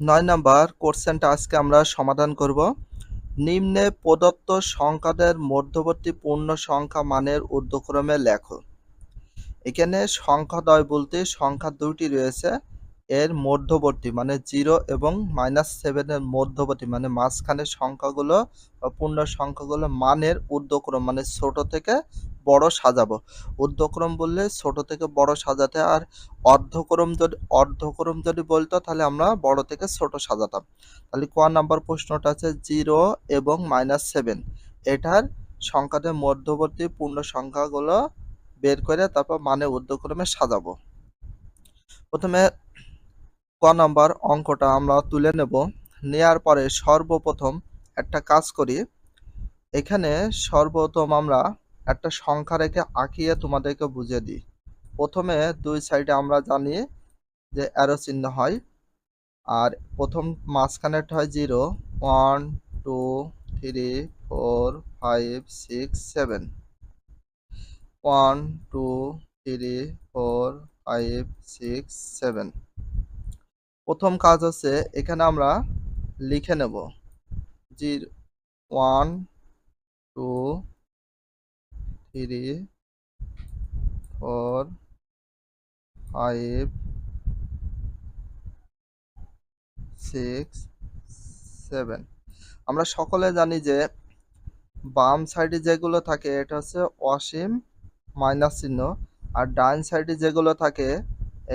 নয় নাম্বার কোশ্চেনটা আজকে আমরা সমাধান করব। নিম্নে প্রদত্ত সংখ্যাদের মধ্যবর্তী পূর্ণ সংখ্যা মানের ঊর্ধ্বক্রমে লেখ। এখানে সংখ্যাদয় বলতে সংখ্যা দুইটি রয়েছে। এর মধ্যবর্তী মানে জিরো এবং মাইনাস সেভেনের মধ্যবর্তী মানে মাঝখানের সংখ্যাগুলো বা পূর্ণ সংখ্যাগুলো মানের ঊর্ধ্বক্রম মানে ছোট থেকে বড় সাজাবো। ঊর্ধ্বক্রম বললে ছোট থেকে বড় সাজাতে আর অর্ধক্রম যদি অর্ধক্রম যদি বলতো তাহলে আমরা বড় থেকে ছোট সাজাতাম। তাহলে ক নাম্বার প্রশ্নটা আছে? জিরো এবং মাইনাস সেভেন। এটার সংখ্যাদের মধ্যবর্তী পূর্ণ সংখ্যাগুলো বের করে তারপর মানে ঊর্ধ্বক্রমে সাজাবো। প্রথমে ক নাম্বার অঙ্কটা আমরা তুলে নেব। নেয়ার পরে সর্বপ্রথম একটা কাজ করি। এখানে সর্বপ্রথম আমরা একটা সংখ্যা রেখে আঁকিয়ে তোমাদেরকে বুঝিয়ে দিই। প্রথমে দুই সাইডে আমরা জানি যে অ্যারো চিহ্ন হয়। আর প্রথম মাঝখানেরটা হয় zero one two three four five six seven one two three four five six seven প্রথম কাজ হচ্ছে এখানে আমরা লিখে নেব। Zero one, two, three, four, five, six, seven. আমরা সকলে জানি যে বাম সাইডে যেগুলো থাকে, এটা হচ্ছে অসীম মাইনাস চিহ্ন, আর ডান সাইডে যেগুলো থাকে,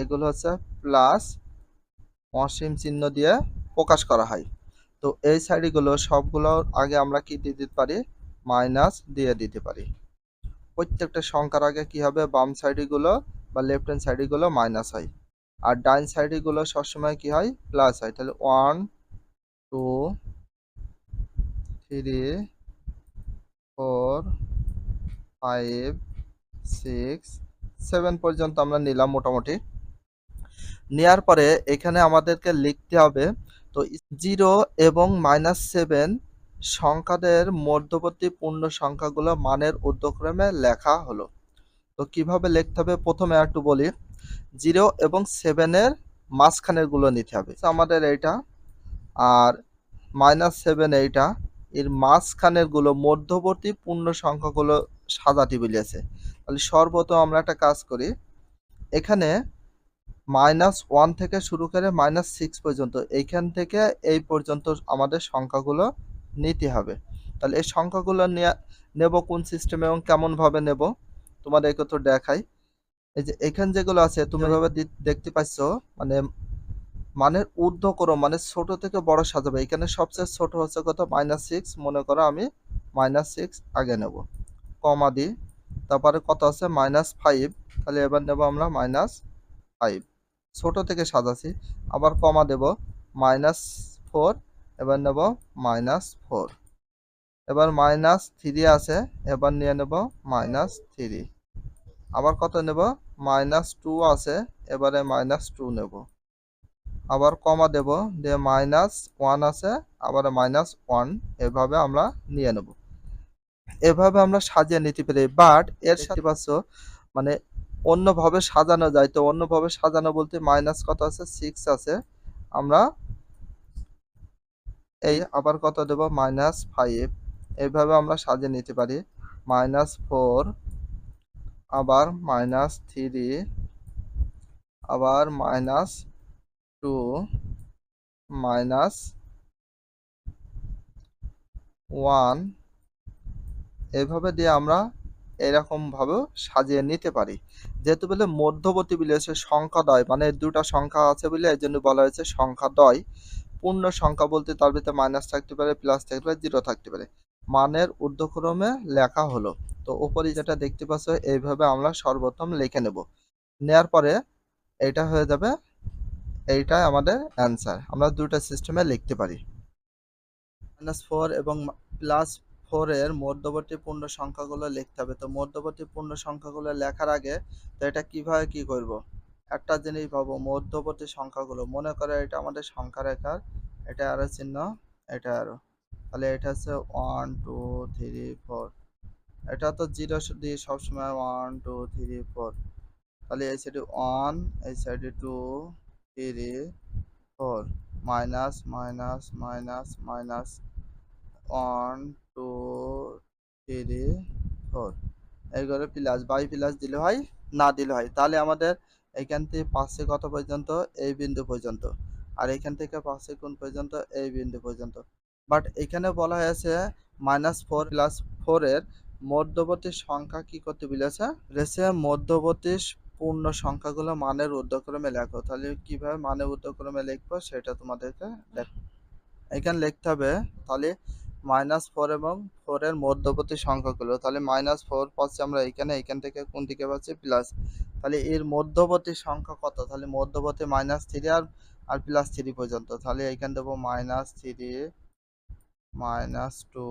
এগুলো হচ্ছে প্লাস অসীম চিহ্ন দিয়ে প্রকাশ করা হয়। তো এই সাইডগুলো সবগুলো আগে আমরা কি দিয়ে দিতে পারি? মাইনাস দিয়ে দিতে পারি। প্রত্যেকটা সংখ্যার আগে কি হবে? বাম সাইডগুলো বা লেফট হ্যান্ড সাইডগুলো মাইনাস হয়। আর ডাইন সাইডগুলো সবসময় কি হয়? প্লাস হয়। তাহলে one two three four five six seven পর্যন্ত আমরা নিলাম মোটামুটি। নেয়ার পরে এখানে আমাদেরকে লিখতে হবে। তো জিরো এবং মাইনাস সেভেন সংখ্যাদের মধ্যবর্তী পূর্ণ সংখ্যাগুলো মানের ঊর্ধ্বক্রমে লেখা হলো। তো কীভাবে লিখতে হবে? প্রথমে একটু বলি। জিরো এবং সেভেনের মাঝখানেরগুলো নিতে হবে। আমাদের এইটা আর মাইনাস সেভেন এইটা, এর মাঝখানেরগুলো মধ্যবর্তী পূর্ণ সংখ্যাগুলো সাজাটি বলিয়েছে তাহলে সর্বপ্রথম আমরা একটা কাজ করি। এখানে মাইনাস ওয়ান থেকে শুরু করে মাইনাস সিক্স পর্যন্ত এইখান থেকে এই পর্যন্ত আমাদের সংখ্যাগুলো নিতে হবে। তাহলে এই সংখ্যাগুলো নেব কোন সিস্টেমে এবং কেমনভাবে নেব? তোমাদেরকে তো দেখাই। এই যে এখান যেগুলো আছে তুমি ভাবে দেখতে পাচ্ছ মানে মানের ঊর্ধ্বক্রম মানে ছোট থেকে বড় সাজাবে। এখানে সবচেয়ে ছোট হচ্ছে কত? Minus six. মনে করো আমি মাইনাস সিক্স আগে নেব। কমা দিই তারপরে কত আছে? Minus five. তাহলে এবার নেব আমরা মাইনাস ফাইভ। ছোট থেকে সাজাছি আবার কমা দেব মাইনাস ফোর এবার নেব মাইনাস ফোর এবার মাইনাস থ্রি আছে এবার নিয়ে নেব মাইনাস থ্রি আবার কত নেব? মাইনাস টু আছে এবারে মাইনাস টু নেব। আবার কমা দেব দিয়ে মাইনাস ওয়ান আছে আবার মাইনাস ওয়ান এভাবে আমরা নিয়ে নেব। এভাবে আমরা সাজিয়ে নিতে পারি বাট এর সাথে পাচ্ছ? মানে অন্যভাবে সাজানো যায়। তো অন্যভাবে সাজানো বলতে মাইনাস কত আছে? সিক্স আছে। আমরা এই আবার কত দেব? মাইনাস ফাইভ এইভাবে আমরা সাজিয়ে নিতে পারি। মাইনাস ফোর আবার মাইনাস থ্রি আবার মাইনাস টু মাইনাস ওয়ান এইভাবে দিয়ে আমরা এরকমভাবেও সাজিয়ে নিতে পারি। যেহেতু বলে মধ্যবর্তী বলে হচ্ছে সংখ্যাদয় মানে দুটা সংখ্যা আছে বলে এই জন্য বলা হয়েছে সংখ্যাদয়। পূর্ণ সংখ্যা বলতে তার ভিতরে মাইনাস থাকতে পারে প্লাস থাকতে পারে জিরো থাকতে পারে। মানের ঊর্ধ্বক্রমে লেখা হলো। তো উপরে যেটা দেখতে পাচ্ছ, এইভাবে আমরা সর্বপ্রথম লিখে নেব। নেয়ার পরে এটা হয়ে যাবে, এইটাই আমাদের অ্যান্সার আমরা দুটো সিস্টেমে লিখতে পারি। মাইনাস ফোর এবং প্লাস ফোর এর মধ্যবর্তী পূর্ণ সংখ্যাগুলো লিখতে হবে। তো মধ্যবর্তী পূর্ণ সংখ্যাগুলো লেখার আগে তো এটা কীভাবে কি করব? একটা জিনিস পাবো মধ্যবর্তী সংখ্যাগুলো। মনে করে এটা আমাদের সংখ্যা রেখার এটা আরও চিহ্ন, এটা আরও। তাহলে এটা হচ্ছে ওয়ান টু থ্রি ফোর এটা তো জিরো দিয়ে সবসময় ওয়ান টু থ্রি ফোর তাহলে এই সাইডে ওয়ান এই সাইডে two three four minus minus minus minus one two three four এই করে প্লাস বাই প্লাস দিলে হয়, না দিলে হয়। তাহলে আমাদের এখান থেকে পাশে কত পর্যন্ত? এই বিন্দু পর্যন্ত। আর এখান থেকে পাশে কোন পর্যন্ত? এই বিন্দু পর্যন্ত। বাট এখানে বলা হয়েছে মাইনাস ফোর প্লাস ফোরের মধ্যবর্তী সংখ্যা কি করতে বলেছে? বলেছে মধ্যবর্তী পূর্ণ সংখ্যাগুলো মানের ঊর্ধ্বক্রমে লেখো। তাহলে কীভাবে মানের ঊর্ধ্বক্রমে লিখব? সেটা তোমাদেরকে দেখ এখানে লিখতে হবে। তাহলে মাইনাস ফোর এবং ফোরের মধ্যবর্তী সংখ্যাগুলো। তাহলে মাইনাস ফোর পাচ্ছি আমরা এখানে এখান থেকে কোন দিকে পাচ্ছি? প্লাস তাহলে এর মধ্যবর্তী সংখ্যা কত? তাহলে মধ্যবর্তী মাইনাস থ্রি আর আর প্লাস থ্রি পর্যন্ত। তাহলে এখানে দেবো minus three minus two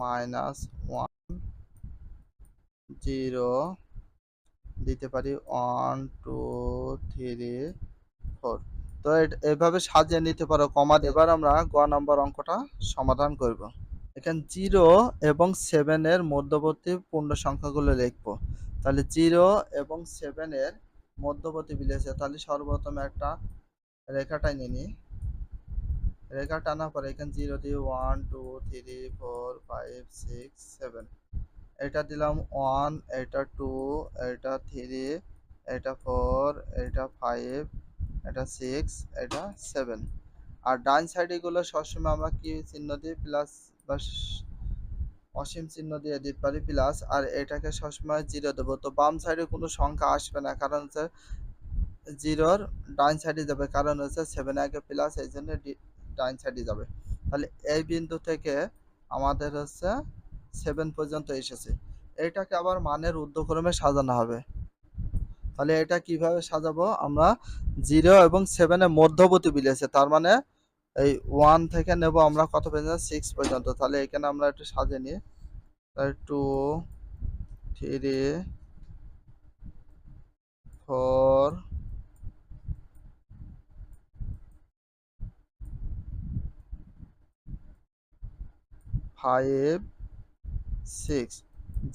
minus one zero দিতে পারি ওয়ান টু থ্রি ফোর তো এভাবে সাজিয়ে নিতে পারো, কমা এবার আমরা গ নম্বর অঙ্কটা সমাধান করব। এখানে জিরো এবং সেভেনের মধ্যবর্তী পূর্ণ সংখ্যাগুলো লিখব। তাহলে জিরো এবং সেভেনের মধ্যবর্তী বিলেছে তাহলে সর্বপ্রথম একটা রেখা টাইনে নিই। রেখা টানার পরে এখানে জিরো দিয়ে one two three four five six seven এটা দিলাম ওয়ান এটা টু এটা থ্রি এটা ফোর এটা ফাইভ এটা সিক্স এটা সেভেন আর ডান সাইডে গুলো সবসময় আমরা কি চিহ্ন দিই? প্লাস বা অসীম চিহ্ন দিয়ে দিতে পারি প্লাস আর এটাকে সবসময় জিরো দেবো। তো বাম সাইডে কোনো সংখ্যা আসবে না, কারণ হচ্ছে জিরোর ডান সাইডে যাবে, কারণ হচ্ছে সেভেন আগে প্লাস এই জন্য ডান সাইডে যাবে। তাহলে এই বিন্দু থেকে আমাদের হচ্ছে সেভেন পর্যন্ত এসেছে। এটাকে আবার মানের ঊর্ধ্বক্রমে সাজানো হবে। তাহলে এটা কীভাবে সাজাবো? আমরা জিরো এবং সেভেনের মধ্যবর্তী বিলেছে তার মানে এই ওয়ান থেকে নেব আমরা কত পর্যন্ত সিক্স পর্যন্ত। তাহলে এখানে আমরা একটু সাজিয়ে নিই। তাহলে two three four five six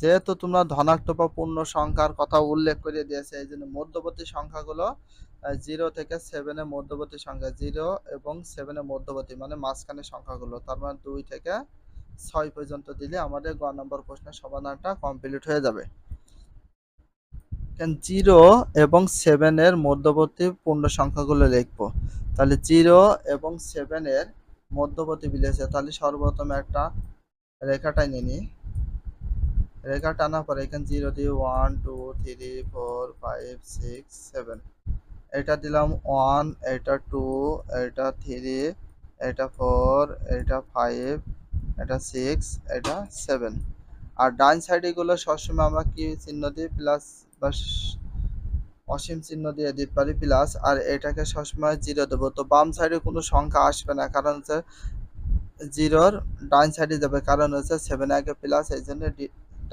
যেহেতু তোমরা ধনাত্মক বা পূর্ণ সংখ্যার কথা উল্লেখ করে দিয়েছে, এই জন্য মধ্যবর্তী সংখ্যাগুলো জিরো থেকে সেভেনের মধ্যবর্তী সংখ্যা জিরো এবং সেভেনের মধ্যবর্তী মানে মাঝখানের সংখ্যাগুলো, তার মানে দুই থেকে ছয় পর্যন্ত দিলে আমাদের গ নম্বর প্রশ্নের সমাধানটা কমপ্লিট হয়ে যাবে। জিরো এবং সেভেনের মধ্যবর্তী পূর্ণ সংখ্যাগুলো লিখব। তাহলে জিরো এবং সেভেনের মধ্যবর্তী বিলেছে তাহলে সর্বপ্রথম একটা রেখা টাইনে নিই। রেখা টানার পরে এখানে জিরো দিয়ে one two three four five six seven এটা দিলাম ওয়ান এটা টু এটা থ্রি এটা ফোর এটা ফাইভ এটা সিক্স এটা সেভেন আর ডান সাইডে গুলো সবসময় আমরা কি চিহ্ন দিই? প্লাস বা অসীম চিহ্ন দিয়ে দিতে পারি প্লাস আর এটাকে সবসময় জিরো দেবো। তো বাম সাইডে কোনো সংখ্যা আসবে না। কারণ হচ্ছে জিরোর ডান সাইডে যাবে। কারণ হচ্ছে সেভেন আগে প্লাস এই জন্য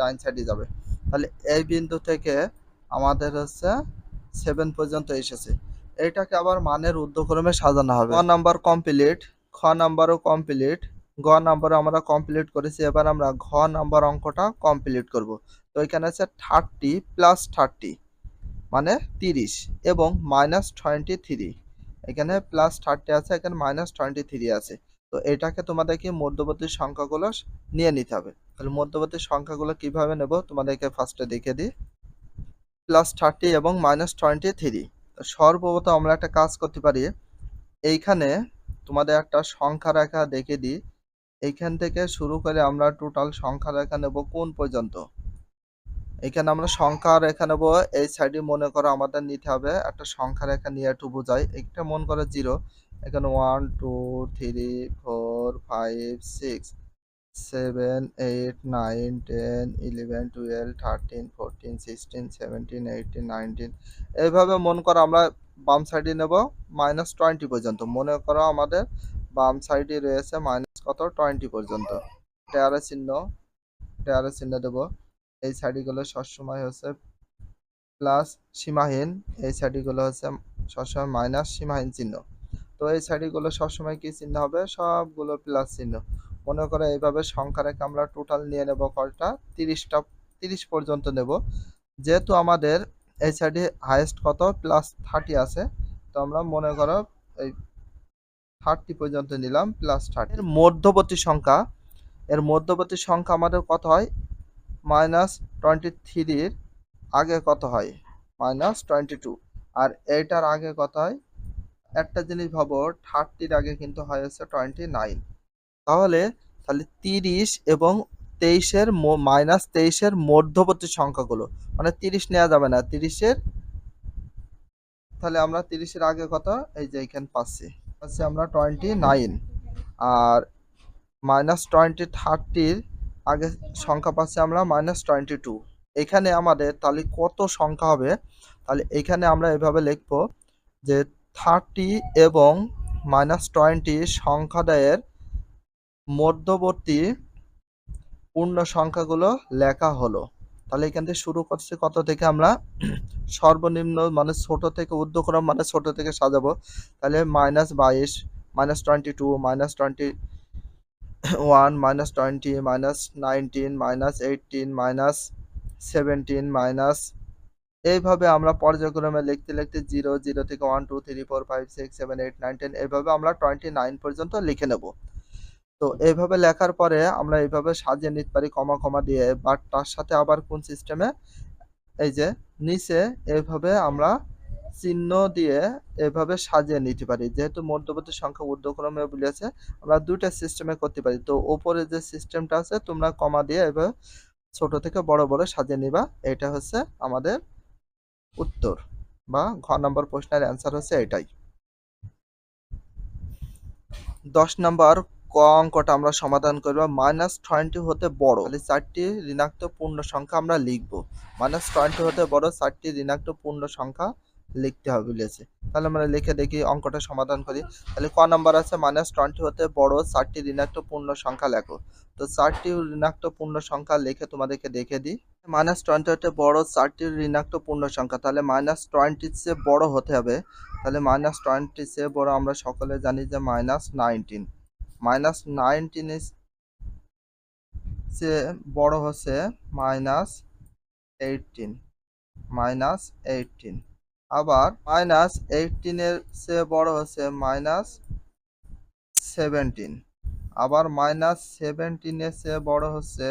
ডি- ডান সাইডে যাবে। তাহলে এই বিন্দু থেকে আমাদের হচ্ছে সেভেন পর্যন্ত এসেছে। এটাকে আবার মানের ঊর্ধ্বক্রমে সাজানো হবে। ক নাম্বার কমপ্লিট খ নাম্বারও কমপ্লিট গ নাম্বার আমরা কমপ্লিট করেছি। এবার আমরা ঘ নাম্বার অঙ্কটা কমপ্লিট করব। তো এখানে আছে থার্টি প্লাস থার্টি মানে তিরিশ এবং মাইনাস টোয়েন্টি থ্রি এখানে প্লাস থার্টি আছে, এখানে মাইনাস টোয়েন্টি থ্রি আছে। তো এটাকে তোমাদেরকে মধ্যবর্তী সংখ্যাগুলো নিয়ে নিতে হবে। তাহলে মধ্যবর্তী সংখ্যাগুলো কীভাবে নেব? তোমাদেরকে ফার্স্টে দেখে দিই। প্লাস থার্টি এবং মাইনাস টোয়েন্টি থ্রি সর্বপ্রথম আমরা একটা কাজ করতে পারি। এইখানে তোমাদের একটা সংখ্যা রেখা দেখে দিই। এইখান থেকে শুরু করে আমরা টোটাল সংখ্যা রেখা নেব কোন পর্যন্ত? এখানে আমরা সংখ্যা রেখা নেব। এই সাইডে মনে করো আমাদের নিতে হবে একটা সংখ্যা রেখা নিয়ে একটু বোঝাই। একটা মনে করো জিরো এখানে one two three four five six seven eight nine ten eleven twelve thirteen fourteen sixteen seventeen eighteen nineteen এইভাবে মনে করো আমরা বাম সাইডে নেব মাইনাস টোয়েন্টি পর্যন্ত। মনে করো আমাদের বাম সাইডে রয়েছে মাইনাস কত? টোয়েন্টি পর্যন্ত। টেয়ারের চিহ্ন টেয়ারের চিহ্ন দেবো। এই সাইডগুলো সবসময় হচ্ছে প্লাস সীমাহীন। এই সাইডগুলো হচ্ছে সবসময় মাইনাস সীমাহীন চিহ্ন। তো এই সাইডগুলো সবসময় কি চিহ্ন হবে? সবগুলো প্লাস চিহ্ন। মনে করো এইভাবে সংখ্যা রেখে আমরা টোটাল নিয়ে নেব কলটা, তিরিশটা, তিরিশ পর্যন্ত নেব। যেহেতু আমাদের এই সাইডে হায়েস্ট কত? প্লাস থার্টি আছে, তো আমরা মনে করো এই থার্টি পর্যন্ত নিলাম প্লাস থার্টি এর মধ্যবর্তী সংখ্যা, এর মধ্যবর্তী সংখ্যা আমাদের কত হয়? মাইনাস টোয়েন্টি থ্রির আগে কত হয়? মাইনাস টোয়েন্টি টু আর এইটার আগে কত হয়? একটা জিনিস ভাবো থার্টির আগে কিন্তু হয়েছে টোয়েন্টি নাইন তাহলে তাহলে তিরিশ এবং তেইশের মাইনাস তেইশের মধ্যবর্তী সংখ্যাগুলো। মানে তিরিশ নেওয়া যাবে না, তিরিশের, তাহলে আমরা তিরিশের আগে কত? এই যে এখানে পাচ্ছি। পাচ্ছি আমরা টোয়েন্টি নাইন আর মাইনাস টোয়েন্টি থার্টির আগে সংখ্যা পাচ্ছি আমরা মাইনাস টোয়েন্টি টু এখানে আমাদের তাহলে কত সংখ্যা হবে? তাহলে এখানে আমরা এভাবে লিখব যে থার্টি এবং মাইনাস টোয়েন্টি সংখ্যাদয়ের মধ্যবর্তী পূর্ণ সংখ্যাগুলো লেখা হলো। তাহলে এখান থেকে শুরু করছি কত থেকে আমরা? সর্বনিম্ন মানে ছোট থেকে ঊর্ধ্বক্রম মানে ছোট থেকে সাজাবো। তাহলে মাইনাস বাইশ minus twenty two minus twenty one minus twenty minus nineteen minus eighteen minus seventeen minus এইভাবে আমরা পর্যায়ক্রমে লিখতে লিখতে জিরো জিরো থেকে one two three four five six seven eight nine ten এইভাবে আমরা টোয়েন্টি নাইন পর্যন্ত লিখে নেব। তো এইভাবে লেখার পরে আমরা এইভাবে সাজিয়ে নিতে পারি কমা কমা দিয়ে বাট তার সাথে আবার কোন সিস্টেমে এই যে নিচে এইভাবে আমরা চিহ্ন দিয়ে এভাবে সাজিয়ে নিতে পারি। যেহেতু মধ্যবর্তী সংখ্যা ঊর্ধ্বক্রমে বলেছে, আমরা দুইটা সিস্টেমে করতে পারি। তো ওপরে যে সিস্টেমটা আছে, তোমরা কমা দিয়ে এভাবে ছোট থেকে বড় বড় সাজিয়ে নিবা। এটা হচ্ছে আমাদের উত্তর, বা ঘ নম্বর প্রশ্নের অ্যান্সার হচ্ছে এটাই। দশ নম্বর ক অঙ্কটা আমরা সমাধান করব, মাইনাস টোয়েন্টি হতে বড়। তাহলে চারটি ঋণাত্মক পূর্ণ সংখ্যা আমরা লিখব। মাইনাস টোয়েন্টি হতে বড়, চারটি ঋণাত্মক পূর্ণ সংখ্যা লিখতে হবে বলেছে তাহলে আমরা লিখে দেখি, অঙ্কটা সমাধান করি। তাহলে ক নাম্বার আছে? মাইনাস টোয়েন্টি হতে বড়, চারটি ঋণাত্মক পূর্ণ সংখ্যা লেখো। তো চারটি ঋণাত্মক পূর্ণ সংখ্যা লিখে তোমাদেরকে দেখে দিই। মাইনাস টোয়েন্টি হতে বড়, চারটি ঋণাত্মক পূর্ণ সংখ্যা। তাহলে মাইনাস টোয়েন্টির চেয়ে বড় হতে হবে। তাহলে মাইনাস টোয়েন্টির চেয়ে বড় আমরা সকলে জানি যে মাইনাস নাইনটিন। মাইনাস নাইনটিনের চেয়ে বড় হচ্ছে মাইনাস এইটিন মাইনাস এইটিন আবার মাইনাস এইটিনের চেয়ে বড় হচ্ছে মাইনাস সেভেন্টিন আবার মাইনাস সেভেন্টিনের চেয়ে বড় হচ্ছে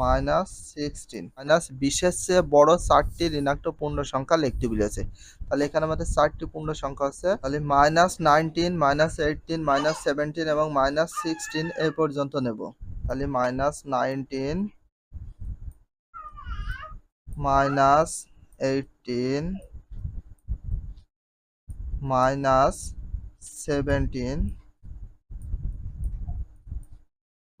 মাইনাস সিক্সটিন। মাইনাস বিশের চেয়ে বড় চারটি ঋণাত্মক পূর্ণ সংখ্যা লিখতে বলেছে তাহলে এখানে আমাদের চারটি পূর্ণ সংখ্যা আছে। তাহলে minus nineteen, minus eighteen minus seventeen এবং মাইনাস সিক্সটিন এই পর্যন্ত নেব। তাহলে minus nineteen, minus eighteen minus seventeen,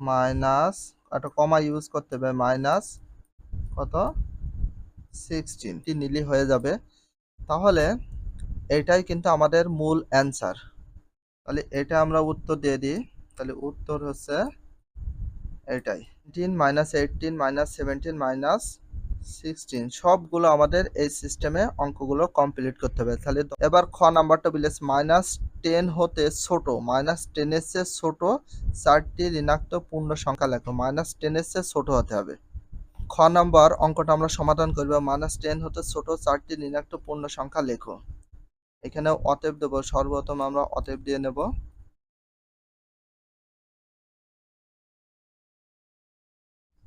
minus একটা কমা ইউজ করতে হবে মাইনাস কত? সিক্সটিনটি নিলি হয়ে যাবে। তাহলে এটাই কিন্তু আমাদের মূল অ্যান্সার তাহলে এটা আমরা উত্তর দিয়ে দিই। তাহলে উত্তর হচ্ছে এটাই। Teen minus eighteen minus seventeen minus sixteen সবগুলো আমাদের এই সিস্টেমে অঙ্কগুলো কমপ্লিট করতে হবে। তাহলে এবার খ নাম্বারটা বলেছে মাইনাস টেন হতে ছোট মাইনাস টেনের চেয়ে ছোট চারটি ঋণাত্মক পূর্ণ সংখ্যা লেখো মাইনাস টেনের চেয়ে ছোট হতে হবে। খ নাম্বার অঙ্কটা আমরা সমাধান করব মাইনাস টেন হতে ছোট চারটি ঋণাত্মক পূর্ণ সংখ্যা লেখো। এখানে অতএব দেব, সর্বপ্রথম আমরা অতএব দিয়ে নেব।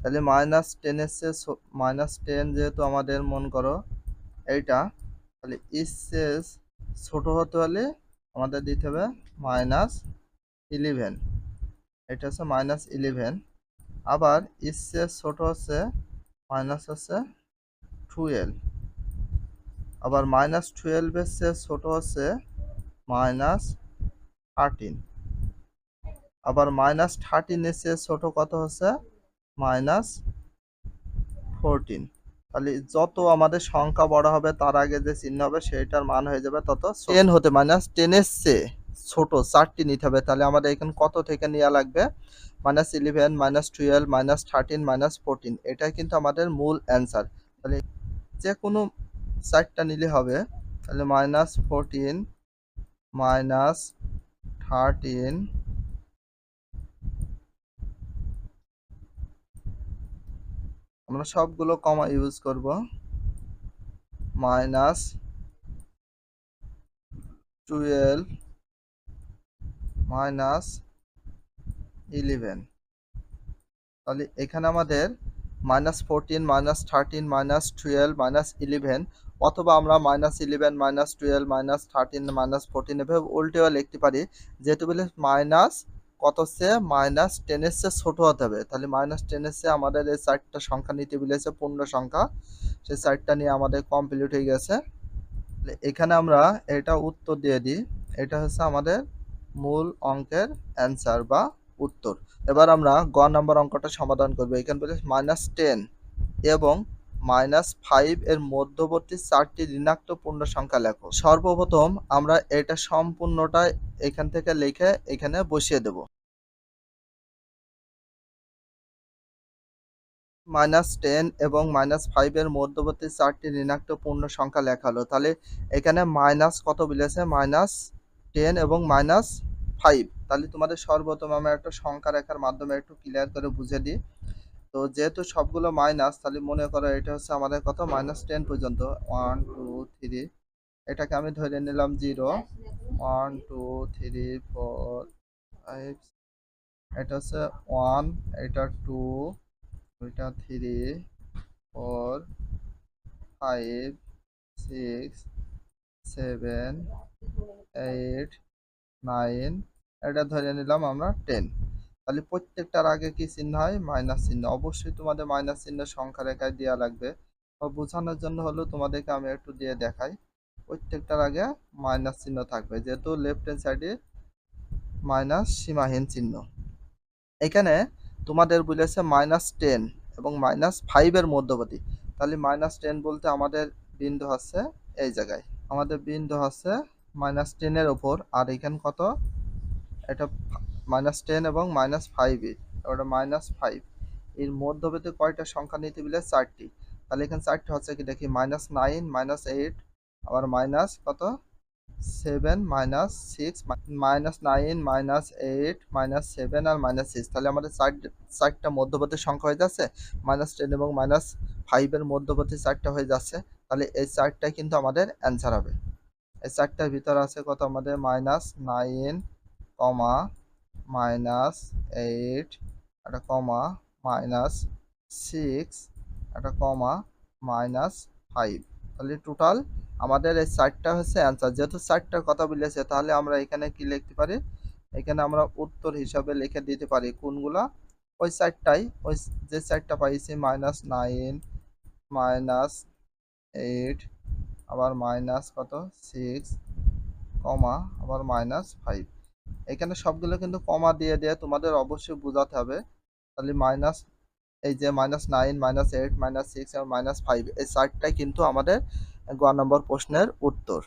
তাহলে মাইনাস টেন চেয়ে মাইনাস টেন যেহেতু আমাদের মন করো, এইটা, তাহলে ইসেস ছোট হতে হলে আমাদের দিতে হবে মাইনাস ইলেভেন এটা হচ্ছে মাইনাস ইলেভেন আবার ইসেস ছোট হচ্ছে মাইনাস হচ্ছে টুয়েলভ আবার মাইনাস টুয়েলভের চেয়ে ছোট হচ্ছে মাইনাস থার্টিন আবার মাইনাস থার্টিনের চেয়ে ছোট কত হচ্ছে মাইনাস ফোরটিন। তাহলে যত আমাদের সংখ্যা বড় হবে, তার আগে যে চিহ্ন হবে সেটার মান হয়ে যাবে তত টেন হতে মাইনাস টেনের চেয়ে ছোট, চারটি নিতে হবে। তাহলে আমাদের এখানে কত থেকে নেওয়া লাগবে? Minus eleven, minus twelve, minus thirteen, minus fourteen. এটাই কিন্তু আমাদের মূল অ্যান্সার। তাহলে যে কোনো চারটা নিলে হবে, তাহলে মাইনাস ফোরটিন, মাইনাস থার্টিন আমরা সবগুলো কমা ইউজ করব। মাইনাস টুয়েলভ মাইনাস ইলেভেন তাহলে এখানে আমাদের minus fourteen minus thirteen minus twelve minus eleven অথবা আমরা minus eleven minus twelve minus thirteen minus fourteen এভাবে উল্টেও লিখতে পারি। যেহেতু বলে মাইনাস কত হচ্ছে? মাইনাস টেনের চেয়ে ছোটো হতে হবে। তাহলে মাইনাস টেনের চেয়ে আমাদের এই চারটা সংখ্যা নিতে বলেছে পূর্ণ সংখ্যা। সেই চারটা নিয়ে আমাদের কমপ্লিট হয়ে গেছে। এখানে আমরা এটা উত্তর দিয়ে দিই। এটা হচ্ছে আমাদের মূল অঙ্কের অ্যান্সার বা উত্তর। এবার আমরা গ নম্বর অঙ্কটা সমাধান করব। এখানে বলে মাইনাস টেন এবং মাইনাস ফাইভ এর মধ্যবর্তী চারটি ঋণাত্মক পূর্ণ সংখ্যা লেখো। সর্বপ্রথম আমরা এটা সম্পূর্ণটা এখান থেকে লিখে এখানে বসিয়ে দেব। মাইনাস টেন এবং মাইনাস ফাইভ এর মধ্যবর্তী চারটি ঋণাত্মক পূর্ণ সংখ্যা লেখা হলো। তাহলে এখানে মাইনাস কত বলেছে? মাইনাস টেন এবং মাইনাস ফাইভ। তাহলে তোমাদের সর্বপ্রথম আমরা একটা সংখ্যা রেখার মাধ্যমে একটু ক্লিয়ার করে বুঝে দিই। তো যেহেতু সবগুলো মাইনাস তাহলে মনে করো এটা হচ্ছে আমাদের কত? মাইনাস টেন পর্যন্ত। ওয়ান টু থ্রি এটাকে আমি ধরে নিলাম zero one two three four five এটা হচ্ছে ওয়ান এটা টু এটা three four five six seven eight nine এটা ধরে নিলাম আমরা টেন তাহলে প্রত্যেকটার আগে কি চিহ্ন হয়? মাইনাস চিহ্ন। অবশ্যই তোমাদের মাইনাস চিহ্ন সংখ্যা রেখায় দেওয়া লাগবে। বোঝানোর জন্য হলো তোমাদেরকে আমি একটু দিয়ে দেখাই। প্রত্যেকটার আগে মাইনাস চিহ্ন থাকবে। যেহেতু লেফট হ্যান্ড সাইডে মাইনাস সীমাহীন চিহ্ন। এখানে তোমাদের বলেছে মাইনাস টেন এবং মাইনাস ফাইভের মধ্যবর্তী। তাহলে মাইনাস টেন বলতে আমাদের বিন্দু হচ্ছে এই জায়গায়। আমাদের বিন্দু হচ্ছে মাইনাস টেনের ওপর আর এখানে কত? এটা মাইনাস টেন এবং মাইনাস ফাইভ ওটা মাইনাস ফাইভ এর মধ্যবর্তী কয়টা সংখ্যা নিতে বলে চারটি। তাহলে এখানে চারটি হচ্ছে কি দেখি মাইনাস নাইন মাইনাস এইট আবার মাইনাস কত? Seven minus six minus nine minus eight minus seven আর মাইনাস সিক্স তাহলে আমাদের চার, চারটা মধ্যবর্তী সংখ্যা হয়ে যাচ্ছে মাইনাস টেন এবং মাইনাস ফাইভের মধ্যবর্তী চারটা হয়ে যাচ্ছে। তাহলে এই চারটাই কিন্তু আমাদের অ্যান্সার হবে। এই চারটার ভিতরে আছে কত আমাদের? Minus nine comma minus eight, একটা কমা মাইনাস সিক্স, একটা কমা মাইনাস ফাইভ। তাহলে টোটাল আমাদের এই চারটা হচ্ছে অ্যান্সার যেহেতু চারটার কথা বলেছে, তাহলে আমরা এখানে কি লিখতে পারি? এখানে আমরা উত্তর হিসাবে লিখে দিতে পারি কোনগুলা? ওই চারটাই, ওই যে চারটা পাইছি, মাইনাস নাইন, মাইনাস এইট, আবার মাইনাস কত? সিক্স, কমা, আবার মাইনাস ফাইভ। এখানে সবগুলো কিন্তু কমা দিয়ে দিয়ে তোমাদের অবশ্যই বোঝাতে হবে। তাহলে মাইনাস এই যে minus nine minus eight minus six এবং মাইনাস ফাইভ এই চারটাই কিন্তু আমাদের গ নম্বর প্রশ্নের উত্তর।